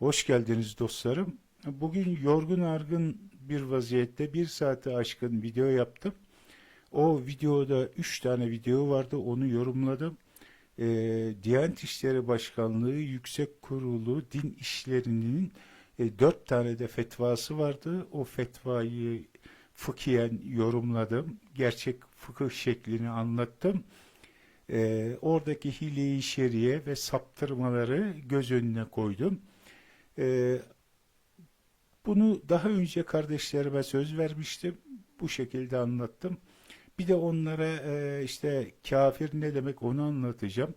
Hoş geldiniz dostlarım. Bugün yorgun argın bir vaziyette bir saate aşkın video yaptım. O videoda 3 tane video vardı onu yorumladım. Ee, Diyanet İşleri Başkanlığı Yüksek Kurulu Din İşleri'nin 4 tane de fetvası vardı. O fetvayı fıkhiyen yorumladım. Gerçek fıkıh şeklini anlattım. Ee, oradaki hile-i şeriye ve saptırmaları göz önüne koydum. Ee, bunu daha önce kardeşlerime söz vermiştim. Bu şekilde anlattım. Bir de onlara e, işte kafir ne demek onu anlatacağım.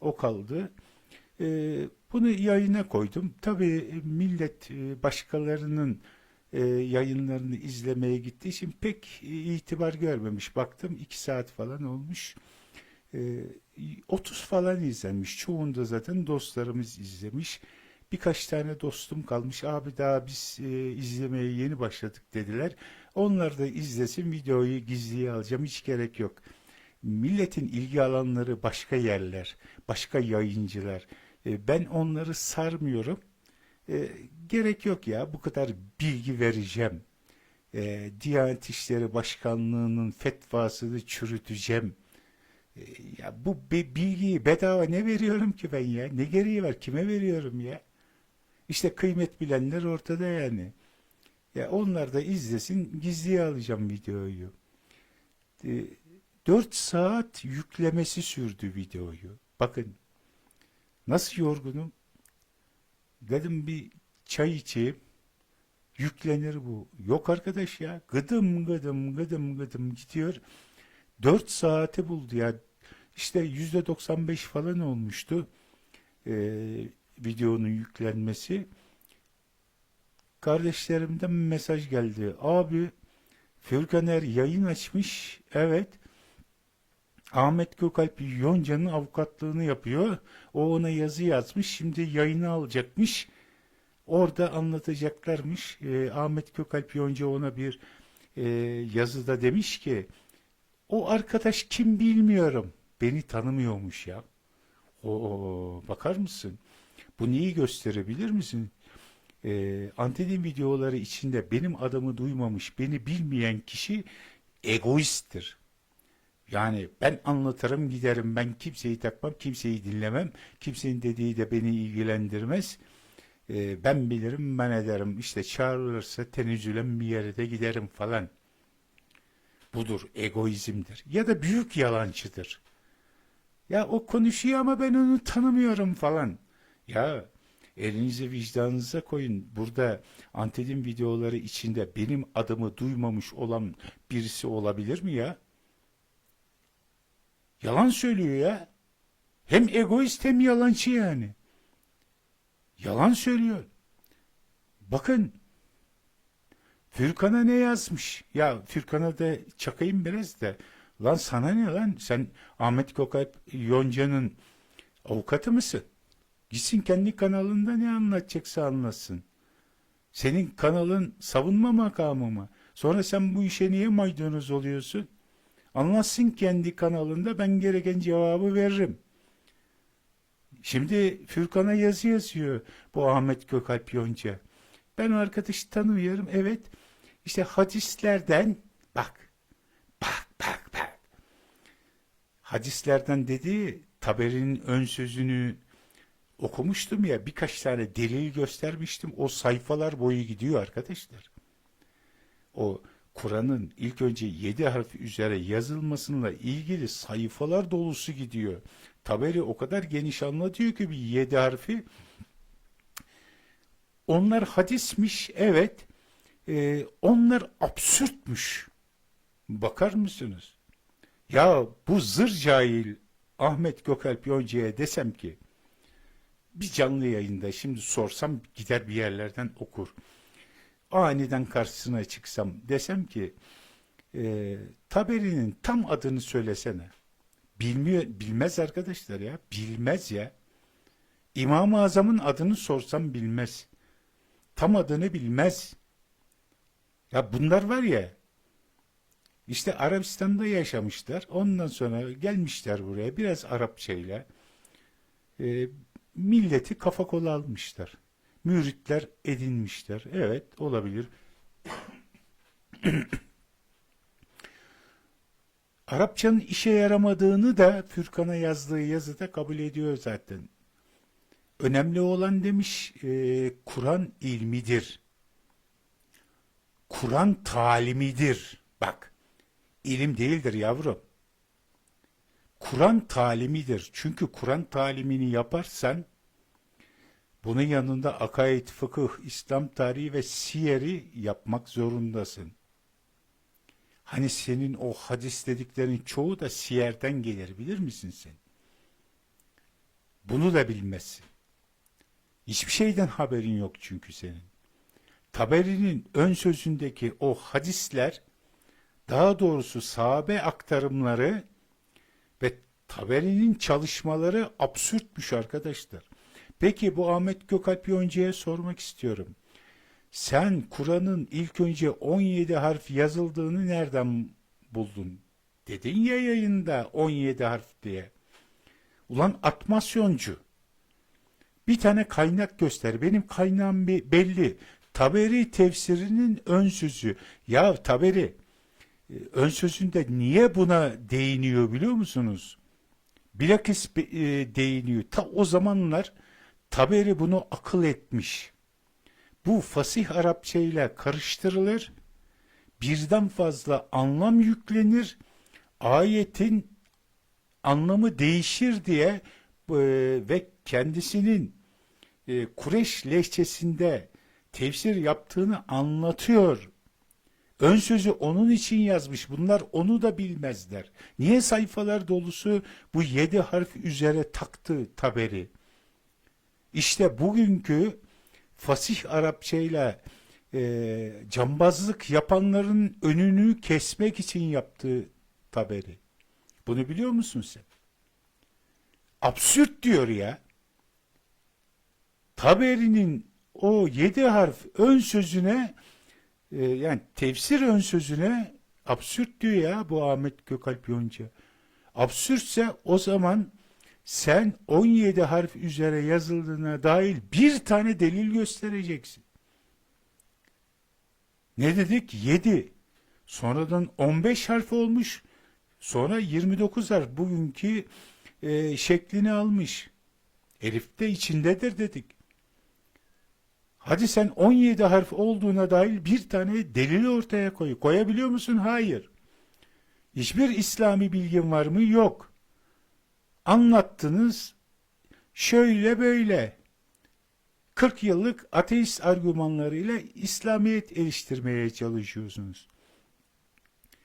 O kaldı. E, bunu yayına koydum. Tabii millet e, başkalarının e, yayınlarını izlemeye gittiği için pek itibar görmemiş. Baktım iki saat falan olmuş. E, 30 falan izlenmiş. Çoğunda zaten dostlarımız izlemiş. Birkaç tane dostum kalmış. Abi daha biz e, izlemeye yeni başladık dediler. Onlar da izlesin videoyu gizliye alacağım. Hiç gerek yok. Milletin ilgi alanları başka yerler, başka yayıncılar. E, ben onları sarmıyorum. E, gerek yok ya bu kadar bilgi vereceğim. E, Diyanet İşleri Başkanlığı'nın fetvasını çürüteceğim. E, ya bu bi- bilgiyi bedava ne veriyorum ki ben ya? Ne gereği var? Kime veriyorum ya? İşte kıymet bilenler ortada yani. Ya onlar da izlesin, gizliye alacağım videoyu. E, 4 saat yüklemesi sürdü videoyu. Bakın nasıl yorgunum. Dedim bir çay içeyim. Yüklenir bu. Yok arkadaş ya. Gıdım gıdım gıdım gıdım gidiyor. 4 saati buldu ya. İşte %95 falan olmuştu. Ee, videonun yüklenmesi. Kardeşlerimden mesaj geldi. Abi Fürkaner yayın açmış. Evet. Ahmet Gökalp Yonca'nın avukatlığını yapıyor. O ona yazı yazmış. Şimdi yayını alacakmış. Orada anlatacaklarmış. Ee, Ahmet Gökalp Yonca ona bir e, yazıda demiş ki o arkadaş kim bilmiyorum. Beni tanımıyormuş ya. O bakar mısın? Bu neyi gösterebilir misin? Ee, antidin videoları içinde benim adımı duymamış, beni bilmeyen kişi egoisttir. Yani ben anlatırım giderim, ben kimseyi takmam, kimseyi dinlemem, kimsenin dediği de beni ilgilendirmez. Ee, ben bilirim, ben ederim. İşte çağrılırsa tenezzülen bir yere de giderim falan. Budur, egoizmdir. Ya da büyük yalancıdır. Ya o konuşuyor ama ben onu tanımıyorum falan. Ya elinizi vicdanınıza koyun. Burada Antedin videoları içinde benim adımı duymamış olan birisi olabilir mi ya? Yalan söylüyor ya. Hem egoist hem yalancı yani. Yalan söylüyor. Bakın Fürkan'a ne yazmış? Ya Fürkan'a da çakayım biraz da. Lan sana ne lan? Sen Ahmet Kokalp Yonca'nın avukatı mısın? Gitsin kendi kanalında ne anlatacaksa anlatsın. Senin kanalın savunma makamı mı? Sonra sen bu işe niye maydanoz oluyorsun? Anlatsın kendi kanalında ben gereken cevabı veririm. Şimdi Fürkan'a yazı yazıyor bu Ahmet Gökalp Yonca. Ben arkadaşı tanımıyorum. Evet. İşte hadislerden bak. Bak bak bak. Hadislerden dediği Taberi'nin ön sözünü okumuştum ya birkaç tane delil göstermiştim. O sayfalar boyu gidiyor arkadaşlar. O Kur'an'ın ilk önce yedi harf üzere yazılmasıyla ilgili sayfalar dolusu gidiyor. Taberi o kadar geniş anlatıyor ki bir yedi harfi. Onlar hadismiş, evet. Ee, onlar absürtmüş. Bakar mısınız? Ya bu zır cahil Ahmet Gökalp Yonca'ya desem ki bir canlı yayında şimdi sorsam gider bir yerlerden okur. Aniden karşısına çıksam desem ki e, Taberi'nin tam adını söylesene. Bilmiyor, bilmez arkadaşlar ya. Bilmez ya. İmam-ı Azam'ın adını sorsam bilmez. Tam adını bilmez. Ya bunlar var ya işte Arabistan'da yaşamışlar. Ondan sonra gelmişler buraya biraz Arapçayla. E, milleti kafa kola almışlar. müritler edinmişler. Evet olabilir. Arapçanın işe yaramadığını da Fürkan'a yazdığı yazıda kabul ediyor zaten. Önemli olan demiş e, Kur'an ilmidir. Kur'an talimidir. Bak ilim değildir yavrum. Kur'an talimidir. Çünkü Kur'an talimini yaparsan bunun yanında akaid, fıkıh, İslam tarihi ve siyeri yapmak zorundasın. Hani senin o hadis dediklerin çoğu da siyerden gelir bilir misin sen? Bunu da bilmezsin. Hiçbir şeyden haberin yok çünkü senin. Taberi'nin ön sözündeki o hadisler daha doğrusu sahabe aktarımları ve Taberi'nin çalışmaları absürtmüş arkadaşlar. Peki bu Ahmet Gökalp Yonca'ya sormak istiyorum. Sen Kur'an'ın ilk önce 17 harf yazıldığını nereden buldun? Dedin ya yayında 17 harf diye. Ulan atmasyoncu. Bir tane kaynak göster. Benim kaynağım bir belli. Taberi tefsirinin ön sözü. Ya Taberi e, ön sözünde niye buna değiniyor biliyor musunuz? Bilakis e, değiniyor. Ta o zamanlar Taberi bunu akıl etmiş. Bu fasih Arapça ile karıştırılır. Birden fazla anlam yüklenir. Ayetin anlamı değişir diye e, ve kendisinin e, Kureş lehçesinde tefsir yaptığını anlatıyor. Ön sözü onun için yazmış. Bunlar onu da bilmezler. Niye sayfalar dolusu bu yedi harf üzere taktı taberi? İşte bugünkü fasih Arapçayla e, cambazlık yapanların önünü kesmek için yaptığı taberi. Bunu biliyor musun sen? Absürt diyor ya. Taberi'nin o yedi harf ön sözüne e, yani tefsir ön sözüne absürt diyor ya bu Ahmet Gökalp Yonca. Absürtse o zaman sen 17 harf üzere yazıldığına dair bir tane delil göstereceksin. Ne dedik? 7. Sonradan 15 harf olmuş. Sonra 29 harf bugünkü e, şeklini almış. Elif de içindedir dedik. Hadi sen 17 harf olduğuna dair bir tane delil ortaya koy. Koyabiliyor musun? Hayır. Hiçbir İslami bilgin var mı? Yok. Anlattınız. Şöyle böyle. 40 yıllık ateist argümanlarıyla İslamiyet eleştirmeye çalışıyorsunuz.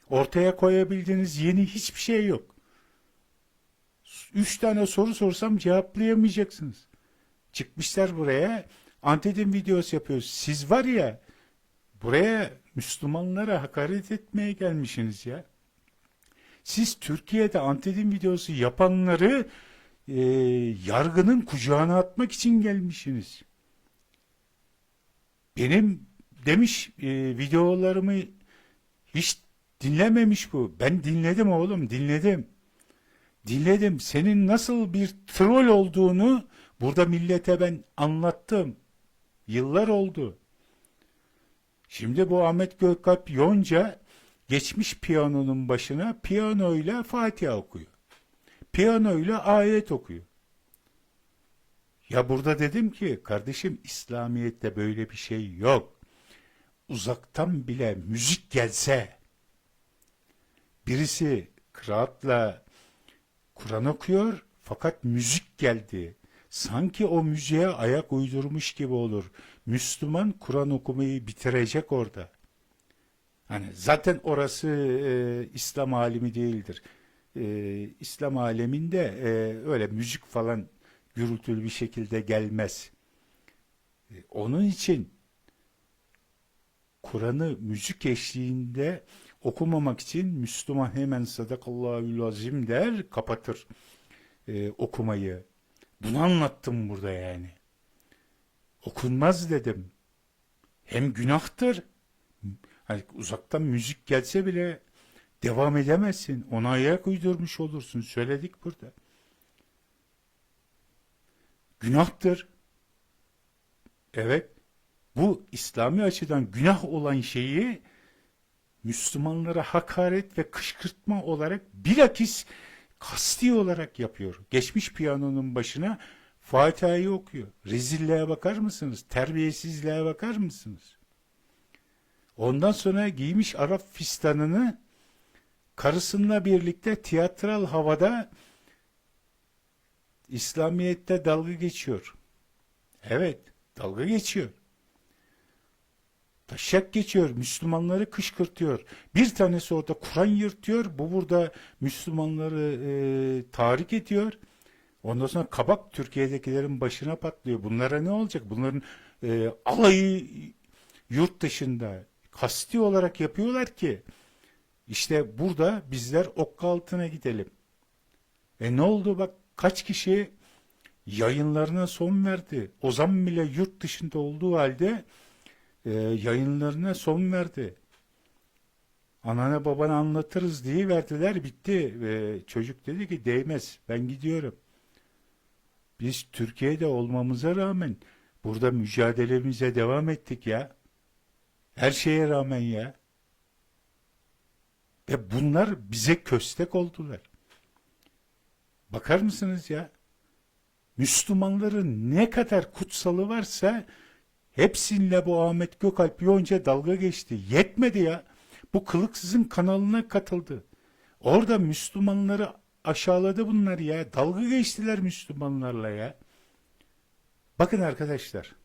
Ortaya koyabildiğiniz yeni hiçbir şey yok. Üç tane soru sorsam cevaplayamayacaksınız. Çıkmışlar buraya antidim videosu yapıyoruz. Siz var ya buraya Müslümanlara hakaret etmeye gelmişsiniz ya. Siz Türkiye'de antidim videosu yapanları e, yargının kucağına atmak için gelmişsiniz. Benim demiş e, videolarımı hiç dinlememiş bu. Ben dinledim oğlum dinledim. Dinledim. Senin nasıl bir troll olduğunu burada millete ben anlattım. Yıllar oldu. Şimdi bu Ahmet Gökalp Yonca geçmiş piyanonun başına piyanoyla Fatiha okuyor. Piyanoyla ayet okuyor. Ya burada dedim ki kardeşim İslamiyet'te böyle bir şey yok. Uzaktan bile müzik gelse birisi kıraatla Kur'an okuyor fakat müzik geldi. Sanki o müziğe ayak uydurmuş gibi olur. Müslüman Kur'an okumayı bitirecek orada. Hani zaten orası e, İslam alemi değildir. E, İslam aleminde e, öyle müzik falan gürültülü bir şekilde gelmez. E, onun için Kur'an'ı müzik eşliğinde okumamak için Müslüman hemen sadakallahu azim der kapatır e, okumayı. Bunu anlattım burada yani. Okunmaz dedim. Hem günahtır. Hani uzaktan müzik gelse bile devam edemezsin. Ona ayak uydurmuş olursun. Söyledik burada. Günahtır. Evet. Bu İslami açıdan günah olan şeyi Müslümanlara hakaret ve kışkırtma olarak bilakis kasti olarak yapıyor. Geçmiş piyanonun başına Fatiha'yı okuyor. Rezilliğe bakar mısınız? Terbiyesizliğe bakar mısınız? Ondan sonra giymiş Arap fistanını karısıyla birlikte tiyatral havada İslamiyet'te dalga geçiyor. Evet, dalga geçiyor. Taşak geçiyor, Müslümanları kışkırtıyor. Bir tanesi orada Kur'an yırtıyor, bu burada Müslümanları e, tahrik ediyor. Ondan sonra kabak Türkiye'dekilerin başına patlıyor. Bunlara ne olacak? Bunların e, alayı yurt dışında kasti olarak yapıyorlar ki işte burada bizler okka altına gidelim. E ne oldu bak kaç kişi yayınlarına son verdi. Ozan bile yurt dışında olduğu halde e, yayınlarına son verdi. Anana babana anlatırız diye verdiler bitti. Ve çocuk dedi ki değmez ben gidiyorum. Biz Türkiye'de olmamıza rağmen burada mücadelemize devam ettik ya. Her şeye rağmen ya. Ve bunlar bize köstek oldular. Bakar mısınız ya? Müslümanların ne kadar kutsalı varsa hepsiyle bu Ahmet Gökalp Yonca dalga geçti. Yetmedi ya. Bu kılıksızın kanalına katıldı. Orada Müslümanları aşağıladı bunlar ya. Dalga geçtiler Müslümanlarla ya. Bakın arkadaşlar.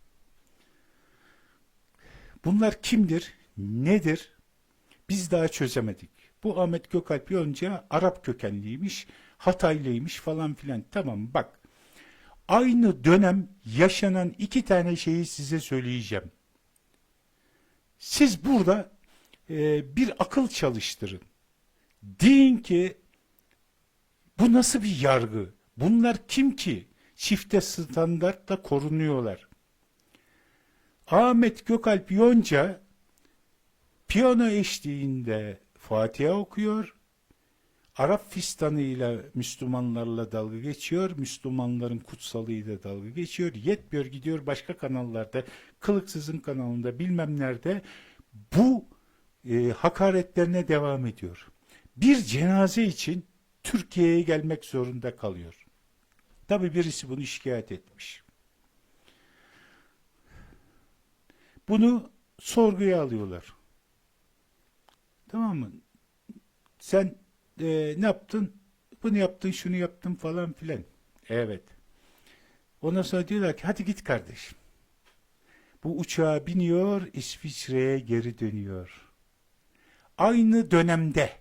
Bunlar kimdir? Nedir? Biz daha çözemedik. Bu Ahmet Gökalp Yonca Arap kökenliymiş, Hataylıymış falan filan. Tamam bak. Aynı dönem yaşanan iki tane şeyi size söyleyeceğim. Siz burada e, bir akıl çalıştırın. Deyin ki bu nasıl bir yargı? Bunlar kim ki? Çifte standartla korunuyorlar. Ahmet Gökalp Yonca piyano eşliğinde Fatiha okuyor. Arap fistanıyla Müslümanlarla dalga geçiyor. Müslümanların kutsalıyla dalga geçiyor. Yetmiyor gidiyor başka kanallarda, Kılıksız'ın kanalında bilmem nerede bu e, hakaretlerine devam ediyor. Bir cenaze için Türkiye'ye gelmek zorunda kalıyor. Tabi birisi bunu şikayet etmiş. Bunu sorguya alıyorlar. Tamam mı? Sen e, ne yaptın? Bunu yaptın, şunu yaptın falan filan. Evet. Ondan sonra diyorlar ki hadi git kardeşim. Bu uçağa biniyor, İsviçre'ye geri dönüyor. Aynı dönemde,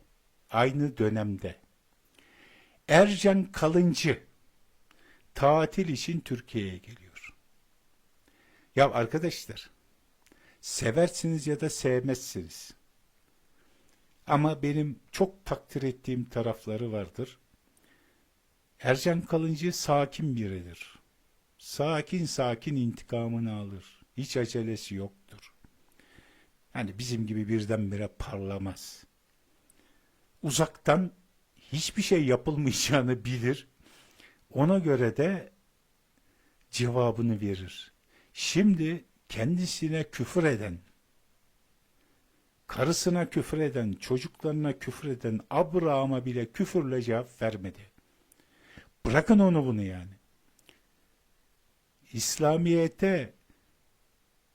aynı dönemde Ercan Kalıncı tatil için Türkiye'ye geliyor. Ya arkadaşlar, seversiniz ya da sevmezsiniz. Ama benim çok takdir ettiğim tarafları vardır. Ercan Kalıncı sakin biridir. Sakin sakin intikamını alır. Hiç acelesi yoktur. Yani bizim gibi birdenbire parlamaz. Uzaktan hiçbir şey yapılmayacağını bilir. Ona göre de cevabını verir. Şimdi kendisine küfür eden, karısına küfür eden, çocuklarına küfür eden Abraham'a bile küfürle cevap vermedi. Bırakın onu bunu yani. İslamiyete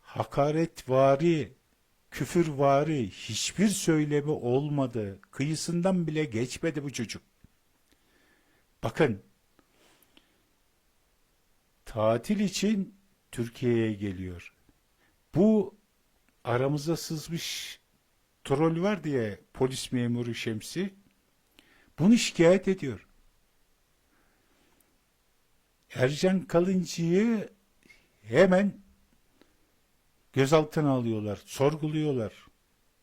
hakaretvari, küfürvari hiçbir söylemi olmadı. Kıyısından bile geçmedi bu çocuk. Bakın, tatil için Türkiye'ye geliyor. Bu aramıza sızmış troll var diye polis memuru Şemsi bunu şikayet ediyor. Ercan Kalıncı'yı hemen gözaltına alıyorlar, sorguluyorlar.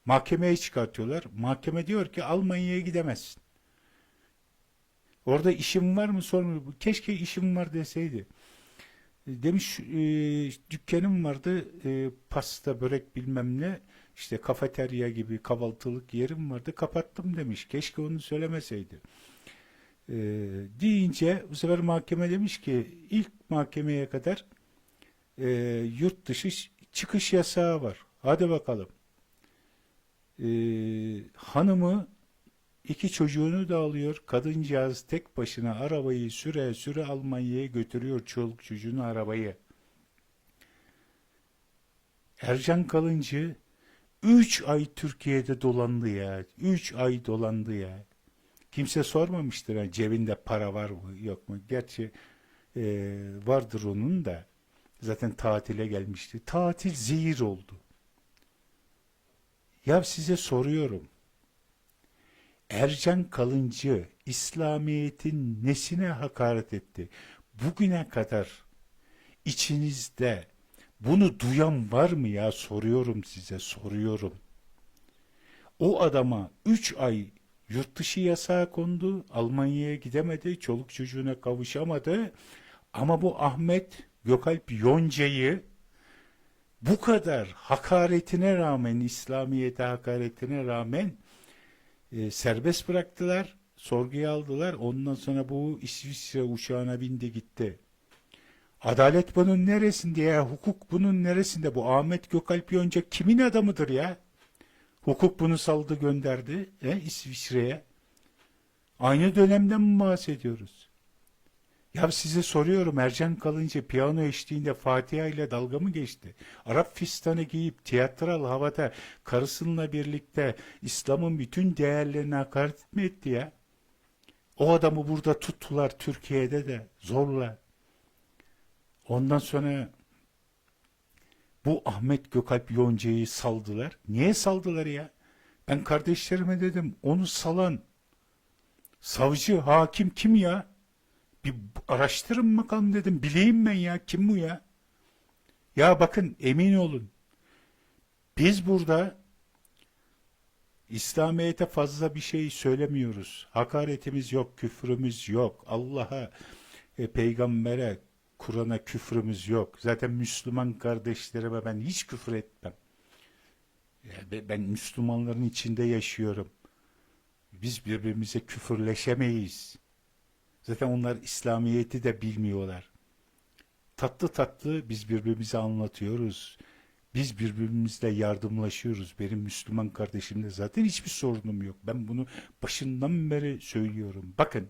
Mahkemeye çıkartıyorlar. Mahkeme diyor ki Almanya'ya gidemezsin. Orada işim var mı sormuyor. Keşke işim var deseydi. Demiş e, dükkanım vardı e, pasta börek bilmem ne işte kafeterya gibi kahvaltılık yerim vardı kapattım demiş. Keşke onu söylemeseydi. E, deyince bu sefer mahkeme demiş ki ilk mahkemeye kadar e, yurt dışı çıkış yasağı var. Hadi bakalım. E, hanımı iki çocuğunu da alıyor. Kadıncağız tek başına arabayı süre süre Almanya'ya götürüyor çoluk çocuğunu arabayı. Ercan Kalıncı 3 ay Türkiye'de dolandı ya. 3 ay dolandı ya. Kimse sormamıştır ha, cebinde para var mı yok mu. Gerçi e, vardır onun da. Zaten tatile gelmişti. Tatil zehir oldu. Ya size soruyorum. Ercan Kalıncı İslamiyet'in nesine hakaret etti? Bugüne kadar içinizde bunu duyan var mı ya? Soruyorum size, soruyorum. O adama 3 ay yurt dışı yasağı kondu. Almanya'ya gidemedi. Çoluk çocuğuna kavuşamadı. Ama bu Ahmet Gökalp Yonca'yı bu kadar hakaretine rağmen, İslamiyet'e hakaretine rağmen e, serbest bıraktılar. Sorguya aldılar. Ondan sonra bu İsviçre uçağına bindi gitti. Adalet bunun neresinde ya? Hukuk bunun neresinde? Bu Ahmet Gökalp Yonca kimin adamıdır ya? Hukuk bunu saldı gönderdi he, İsviçre'ye. Aynı dönemden mi bahsediyoruz? Ya size soruyorum Ercan Kalıncı piyano eşliğinde Fatiha ile dalga mı geçti? Arap fistanı giyip tiyatral havada karısıyla birlikte İslam'ın bütün değerlerine hakaret mi etti ya? O adamı burada tuttular Türkiye'de de zorla. Ondan sonra bu Ahmet Gökalp Yonca'yı saldılar. Niye saldılar ya? Ben kardeşlerime dedim onu salan savcı, hakim kim ya? Bir araştırın bakalım dedim. Bileyim ben ya kim bu ya? Ya bakın emin olun. Biz burada İslamiyet'e fazla bir şey söylemiyoruz. Hakaretimiz yok, küfrümüz yok. Allah'a, e, peygambere, Kur'an'a küfrümüz yok. Zaten Müslüman kardeşlerime ben hiç küfür etmem. Ben Müslümanların içinde yaşıyorum. Biz birbirimize küfürleşemeyiz. Zaten onlar İslamiyet'i de bilmiyorlar. Tatlı tatlı biz birbirimize anlatıyoruz. Biz birbirimizle yardımlaşıyoruz. Benim Müslüman kardeşimle zaten hiçbir sorunum yok. Ben bunu başından beri söylüyorum. Bakın,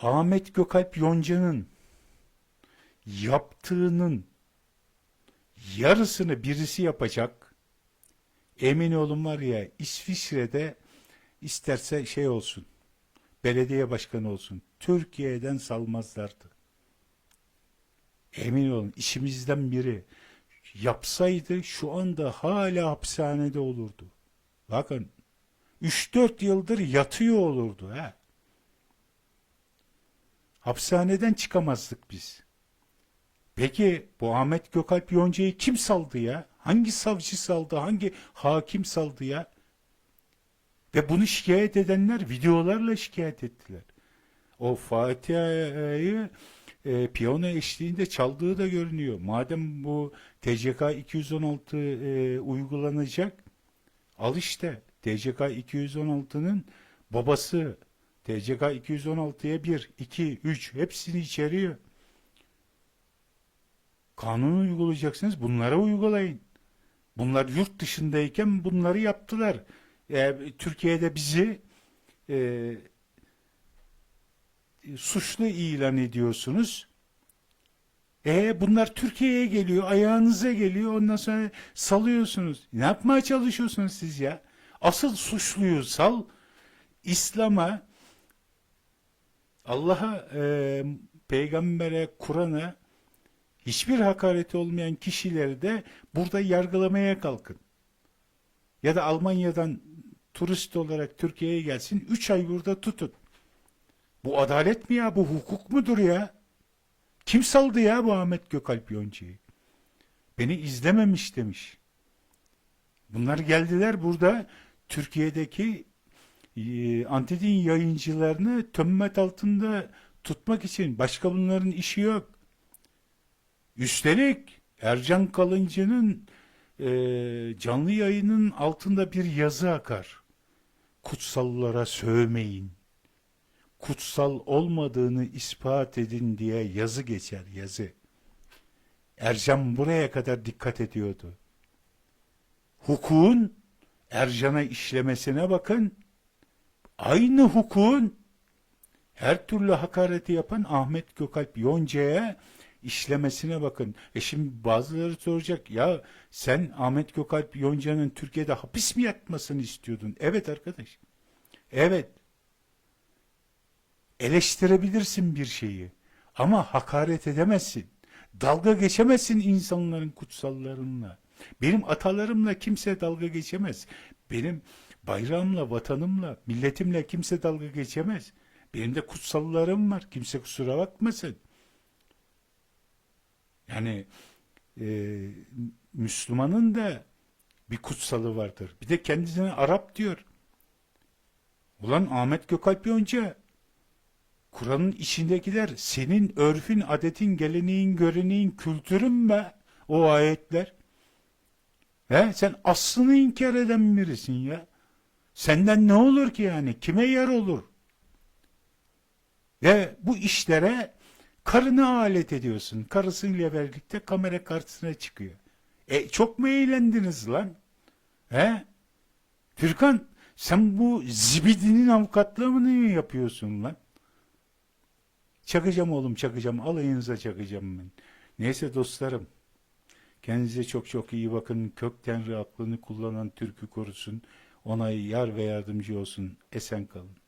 Ahmet Gökalp Yonca'nın yaptığının yarısını birisi yapacak. Emin olun var ya İsviçre'de isterse şey olsun, belediye başkanı olsun. Türkiye'den salmazlardı. Emin olun işimizden biri yapsaydı şu anda hala hapishanede olurdu. Bakın 3-4 yıldır yatıyor olurdu ha. Hapishaneden çıkamazdık biz. Peki bu Ahmet Gökalp Yonca'yı kim saldı ya? Hangi savcı saldı? Hangi hakim saldı ya? Ve bunu şikayet edenler videolarla şikayet ettiler. O Fatiha'yı e, piyano eşliğinde çaldığı da görünüyor. Madem bu TCK 216 e, uygulanacak, al işte TCK 216'nın babası TCK 216'ya 1, 2, 3 hepsini içeriyor. Kanunu uygulayacaksınız. Bunlara uygulayın. Bunlar yurt dışındayken bunları yaptılar. E, Türkiye'de bizi e, suçlu ilan ediyorsunuz. E bunlar Türkiye'ye geliyor, ayağınıza geliyor, ondan sonra salıyorsunuz. Ne yapmaya çalışıyorsunuz siz ya? Asıl suçluyu sal, İslam'a, Allah'a, e, peygambere, Kur'an'a hiçbir hakareti olmayan kişileri de burada yargılamaya kalkın. Ya da Almanya'dan turist olarak Türkiye'ye gelsin, 3 ay burada tutun. Bu adalet mi ya? Bu hukuk mudur ya? Kim saldı ya bu Ahmet Gökalp Yonca'yı? Beni izlememiş demiş. Bunlar geldiler burada Türkiye'deki e, antidin yayıncılarını tömmet altında tutmak için. Başka bunların işi yok. Üstelik Ercan Kalıncı'nın e, canlı yayının altında bir yazı akar. Kutsallara sövmeyin kutsal olmadığını ispat edin diye yazı geçer yazı. Ercan buraya kadar dikkat ediyordu. Hukukun Ercan'a işlemesine bakın. Aynı hukukun her türlü hakareti yapan Ahmet Gökalp Yonca'ya işlemesine bakın. E şimdi bazıları soracak ya sen Ahmet Gökalp Yonca'nın Türkiye'de hapis mi yatmasını istiyordun? Evet arkadaş. Evet. Eleştirebilirsin bir şeyi ama hakaret edemezsin. Dalga geçemezsin insanların kutsallarınla. Benim atalarımla kimse dalga geçemez. Benim bayrağımla, vatanımla, milletimle kimse dalga geçemez. Benim de kutsallarım var. Kimse kusura bakmasın. Yani e, Müslümanın da bir kutsalı vardır. Bir de kendisine Arap diyor. Ulan Ahmet Gökalp Yonca Kur'an'ın içindekiler senin örfün, adetin, geleneğin, göreneğin, kültürün be o ayetler. He, sen aslını inkar eden birisin ya. Senden ne olur ki yani? Kime yer olur? Ve bu işlere karını alet ediyorsun. Karısıyla birlikte kamera karşısına çıkıyor. E çok mu eğlendiniz lan? He? Türkan sen bu zibidinin avukatlığını mı yapıyorsun lan? Çakacağım oğlum çakacağım. Alayınıza çakacağım ben. Neyse dostlarım. Kendinize çok çok iyi bakın. Kök Tenri aklını kullanan Türk'ü korusun. Ona yar ve yardımcı olsun. Esen kalın.